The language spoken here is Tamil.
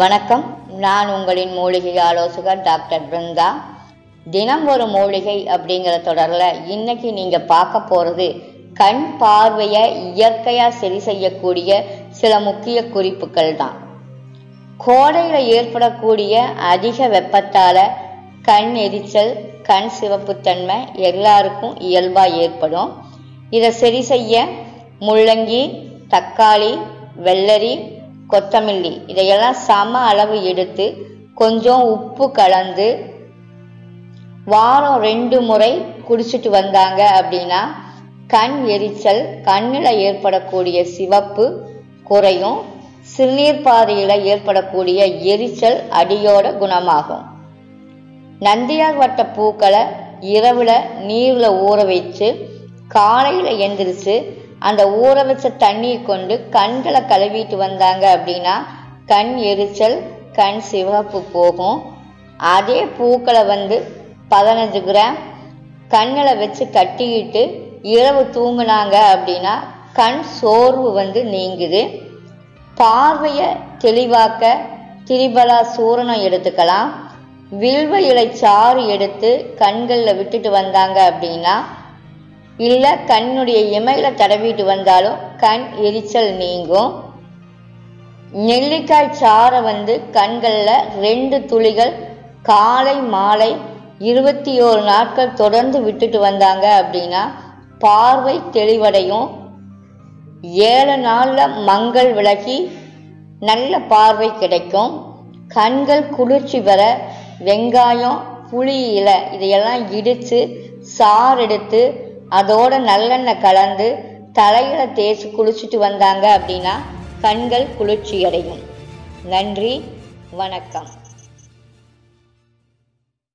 வணக்கம். நான் உங்களின் மூலிகை ஆலோசகர் டாக்டர் பிருந்தா. தினம் ஒரு மூலிகை அப்படிங்கிற தொடரில் இன்னைக்கு நீங்கள் பார்க்க போகிறது கண் பார்வையை இயற்கையாக சரி செய்யக்கூடிய சில முக்கிய குறிப்புகள் தான். கோடையில் ஏற்படக்கூடிய அதிக வெப்பத்தால் கண் எரிச்சல் கண் சிவப்புத்தன்மை எல்லாருக்கும் இயல்பாக ஏற்படும். இதை சரி செய்ய முள்ளங்கி தக்காளி வெள்ளரி கொத்தமல்லி. இதையெல்லாம் சம அளவு எடுத்து கொஞ்சம் உப்பு கலந்து வாரம் ரெண்டு முறை குடிச்சிட்டு வந்தாங்க அப்படின்னா கண் எரிச்சல் கண்ணில் ஏற்படக்கூடிய சிவப்பு குறையும். சிறுநீர் பாதையில் ஏற்படக்கூடிய எரிச்சல் அடியோட குணமாகும். நந்தியார் வட்ட பூக்களை இரவில் நீரில் ஊற வச்சு காலையில் எந்திரிச்சு அந்த ஊற வச்ச தண்ணியை கொண்டு கண்களை கழுவிட்டு வந்தாங்க அப்படின்னா கண் எரிச்சல் கண் சிவப்பு போகும். அதே பூக்களை வந்து பதினஞ்சு கிராம் கண்ணில் வச்சு கட்டிக்கிட்டு இரவு தூங்கினாங்க அப்படின்னா கண் சோர்வு வந்து நீங்குது. பார்வையை தெளிவாக்க திரிபலா சூரணம் எடுத்துக்கலாம். வில்வ இலை சாறு எடுத்து கண்களில் விட்டுட்டு வந்தாங்க அப்படின்னா இல்லை கண்ணுடைய இமையில தடவிட்டு வந்தாலும் கண் எரிச்சல் நீங்கும். நெல்லிக்காய் சாறை வந்து கண்களில் ரெண்டு துளிகள் காலை மாலை இருபத்தி ஓரு நாட்கள் தொடர்ந்து விட்டுட்டு வந்தாங்க அப்படின்னா பார்வை தெளிவடையும். ஏழு நாளில் மங்கள் விலகி நல்ல பார்வை கிடைக்கும். கண்கள் குளிர்ச்சி பெற வெங்காயம் புளி இலை இதையெல்லாம் இடித்து சாறு எடுத்து அதோட நல்லெண்ணெய் கலந்து தலையில தேய்ச்சி குளிச்சுட்டு வந்தாங்க அப்படின்னா கண்கள் குளிர்ச்சி அடையும் நன்றி வணக்கம்.